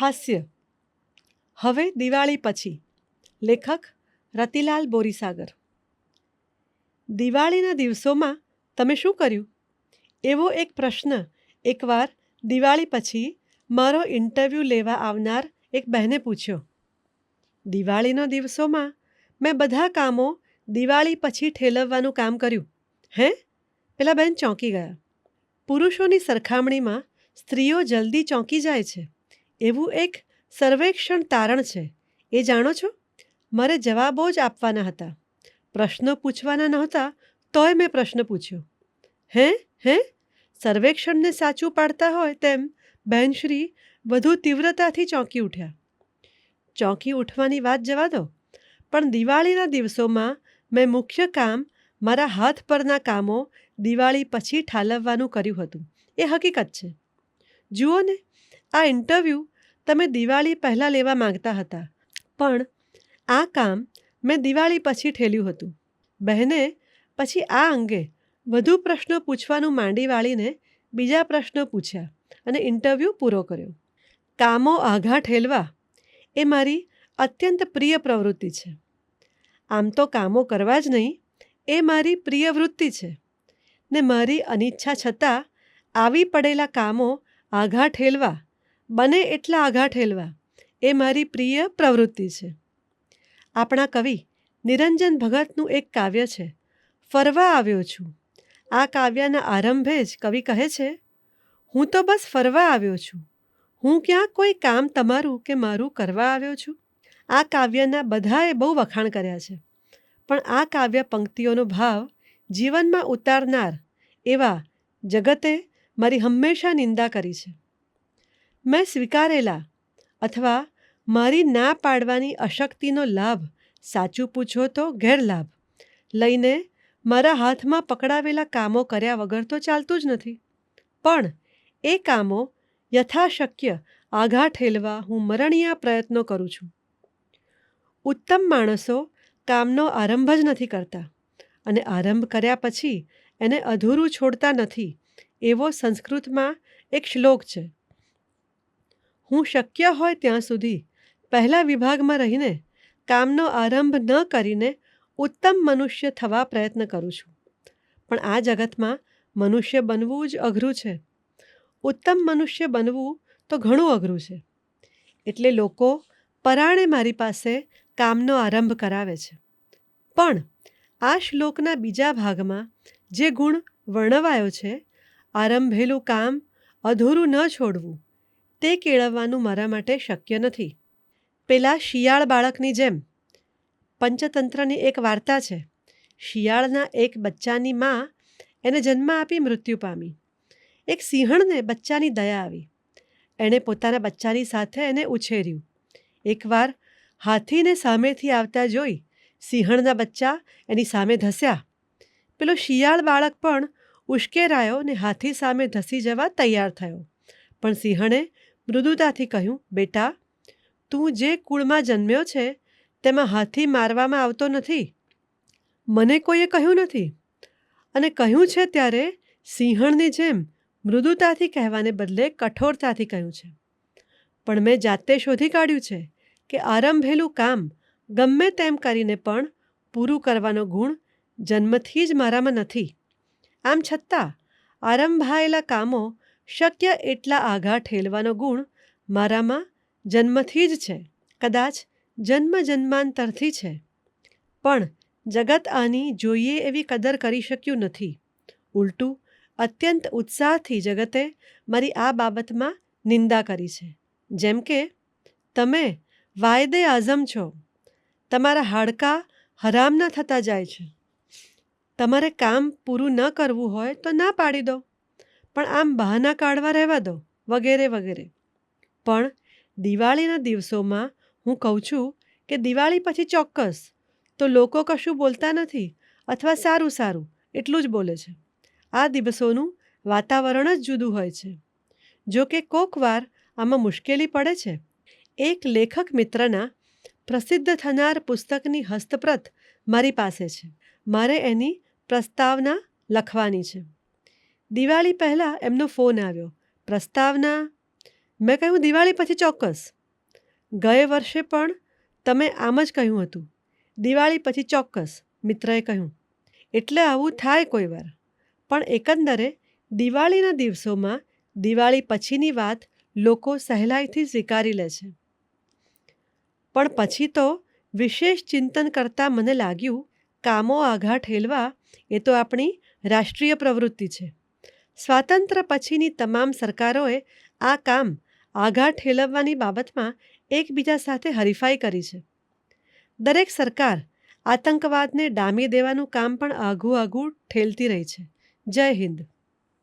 હાસ્ય. હવે દિવાળી પછી. લેખક રતિલાલ બોરીસાગર. દિવાળીના દિવસોમાં તમે શું કર્યું? એવો એક પ્રશ્ન એકવાર દિવાળી પછી મારો ઇન્ટરવ્યૂ લેવા આવનાર એક બહેને પૂછ્યો. દિવાળીના દિવસોમાં મેં બધા કામો દિવાળી પછી ઠેલવવાનું કામ કર્યું. હે? પેલા બહેન ચોંકી ગયા. પુરુષોની સરખામણીમાં સ્ત્રીઓ જલ્દી ચોંકી જાય છે. એવું એક સર્વેક્ષણ તારણ છે. એ જાણો છો? મારે જવાબો જ આપવાના હતા. પ્રશ્નો પૂછવાના નહોતા, તોય મેં પ્રશ્ન પૂછ્યો. હે? હે? સર્વેક્ષણને સાચું પાડતા હોય તેમ બહેનશ્રી વધુ તીવ્રતાથી ચોંકી ઉઠ્યા. ચોંકી ઉઠવાની વાત જવા દો. પણ દિવાળીના દિવસોમાં મેં મુખ્ય કામ મારા હાથ પરના કામો દિવાળી પછી ઠાલવવાનું કર્યું હતું. એ હકીકત છે. જુઓ ને, આ ઇન્ટરવ્યૂ તમે દિવાળી પહેલાં લેવા માંગતા હતા. પણ આ કામ મેં દિવાળી પછી ઠેલ્યું હતું. બહેને, પછી આ અંગે વધુ પ્રશ્નો પૂછવાનું માંડી વાળીને બીજા પ્રશ્નો પૂછ્યા અને ઇન્ટરવ્યૂ પૂરો કર્યો. કામો આઘા ઠેલવા એ મારી અત્યંત પ્રિય પ્રવૃત્તિ છે. આમ તો કામો કરવા જ નહીં, એ મારી પ્રિય વૃત્તિ છે. ને મારી અનિચ્છા છતાં આવી પડેલા કામો આઘા ઠેલવા બને એટલા આઘા ઠેલવા એ મારી પ્રિય પ્રવૃત્તિ છે. આપણા કવિ નિરંજન ભગતનું એક કાવ્ય છે, ફરવા આવ્યો છું. આ કાવ્યના આરંભે જ કવિ કહે છે, હું તો બસ ફરવા આવ્યો છું. હું ક્યાં કોઈ કામ તમારું કે મારું કરવા આવ્યો છું? આ કાવ્યના બધાએ બહુ વખાણ કર્યા છે. પણ આ કાવ્ય પંક્તિઓનો ભાવ જીવનમાં ઉતારનાર એવા જગતે મારી હંમેશા નિંદા કરી છે. મેં સ્વીકારેલા. અથવા મારી ના પાડવાની અશક્તિનો લાભ, સાચું પૂછો તો ગેરલાભ. લઈને મારા હાથમાં પકડાવેલા કામો કર્યા વગર તો ચાલતું જ નથી. પણ એ કામો યથાશક્ય આઘા ઠેલવા હું મરણીયા પ્રયત્નો કરું છું. ઉત્તમ માણસો કામનો આરંભ જ નથી કરતા અને આરંભ કર્યા પછી એને અધૂરું છોડતા નથી, એવો સંસ્કૃતમાં એક શ્લોક છે. હું શક્ય હોય ત્યાં સુધી પહેલા વિભાગમાં રહીને કામનો આરંભ ન કરીને ઉત્તમ મનુષ્ય થવા પ્રયત્ન કરું છું. પણ આ જગતમાં મનુષ્ય બનવું જ અઘરું છે. ઉત્તમ મનુષ્ય બનવું તો ઘણું અઘરું છે. એટલે લોકો પરાણે મારી પાસે કામનો આરંભ કરાવે છે. પણ આ શ્લોકના બીજા ભાગમાં જે ગુણ વર્ણવાયો છે, આરંભેલું કામ અધૂરું ન છોડવું તે કેળવવાનું મારા માટે શક્ય નથી. પેલા શિયાળ બાળકની જેમ. પંચતંત્રની એક વાર્તા છે. શિયાળના એક બચ્ચાની મા એને જન્મ આપી મૃત્યુ પામી. એક સિંહણને બચ્ચાની દયા આવી. એણે પોતાના બચ્ચાની સાથે એને ઉછેર્યું. એકવાર હાથીને સામેથી આવતા જોઈ સિંહણના બચ્ચા એની સામે ધસ્યા. પેલો શિયાળ બાળક પણ ઉશ્કેરાયો ને હાથી સામે ધસી જવા તૈયાર થયો. પણ સિંહણે મૃદુતાથી કહ્યું, બેટા, તું જે કુળમાં જન્મ્યો છે, તેમાં હાથી મારવામાં આવતો નથી. મને કોઈએ કહ્યું નથી. અને કહ્યું છે ત્યારે સિંહણની જેમ મૃદુતાથી કહેવાને બદલે કઠોરતાથી કહ્યું છે. પણ મેં જાતે શોધી કાઢ્યું છે કે આરંભેલું કામ ગમે તેમ કરીને પણ પૂરું કરવાનો ગુણ જન્મથી જ મારામાં નથી. આમ છતાં, આરંભાયેલા કામો શક્ય એટલા આઘા ઠેલવાનો ગુણ મારામાં જન્મથી જ છે. કદાચ જન્મ જન્માંતરથી છે. પણ જગત આની જોઈએ એવી કદર કરી શક્યું નથી. ઉલટું, અત્યંત ઉત્સાહથી જગતે મારી આ બાબતમાં નિંદા કરી છે. જેમ કે, તમે વાયદે આઝમ છો. તમારા હાડકાં હરામના થતા જાય છે. તમારે કામ પૂરું ન કરવું હોય તો ના પાડી દો. પણ આમ બહાના કાઢવા રહેવા દો, વગેરે વગેરે. પણ દિવાળીના દિવસોમાં હું કહું છું કે દિવાળી પછી ચોક્કસ, તો લોકો કશું બોલતા નથી અથવા સારું સારું, એટલું જ બોલે છે. આ દિવસોનું વાતાવરણ જ જુદું હોય છે. જો કે કોકવાર આમાં મુશ્કેલી પડે છે. એક લેખક મિત્રના પ્રસિદ્ધ થનાર પુસ્તકની હસ્તપ્રત મારી પાસે છે. મારે એની પ્રસ્તાવના લખવાની છે. દિવાળી પહેલાં એમનો ફોન આવ્યો. પ્રસ્તાવના, મેં કહ્યું દિવાળી પછી ચોક્કસ. ગયે વર્ષે પણ તમે આમ જ કહ્યું હતું. દિવાળી પછી ચોક્કસ, મિત્રએ કહ્યું. એટલે આવું થાય કોઈ વાર. પણ એકંદરે દિવાળીના દિવસોમાં દિવાળી પછીની વાત લોકો સહેલાઈથી સ્વીકારી લે છે. પણ પછી તો વિશેષ ચિંતન કરતાં મને લાગ્યું કામો આઘા ઠેલવા એ તો આપણી રાષ્ટ્રીય પ્રવૃત્તિ છે. સ્વાતંત્ર્ય પછીની તમામ સરકારોએ આ કામ આઘા ઠેલવવાની બાબતમાં એકબીજા સાથે હરીફાઈ કરી છે. દરેક સરકાર આતંકવાદને ડામી દેવાનું કામ પણ આઘું આઘું ઠેલતી રહી છે. જય હિન્દ.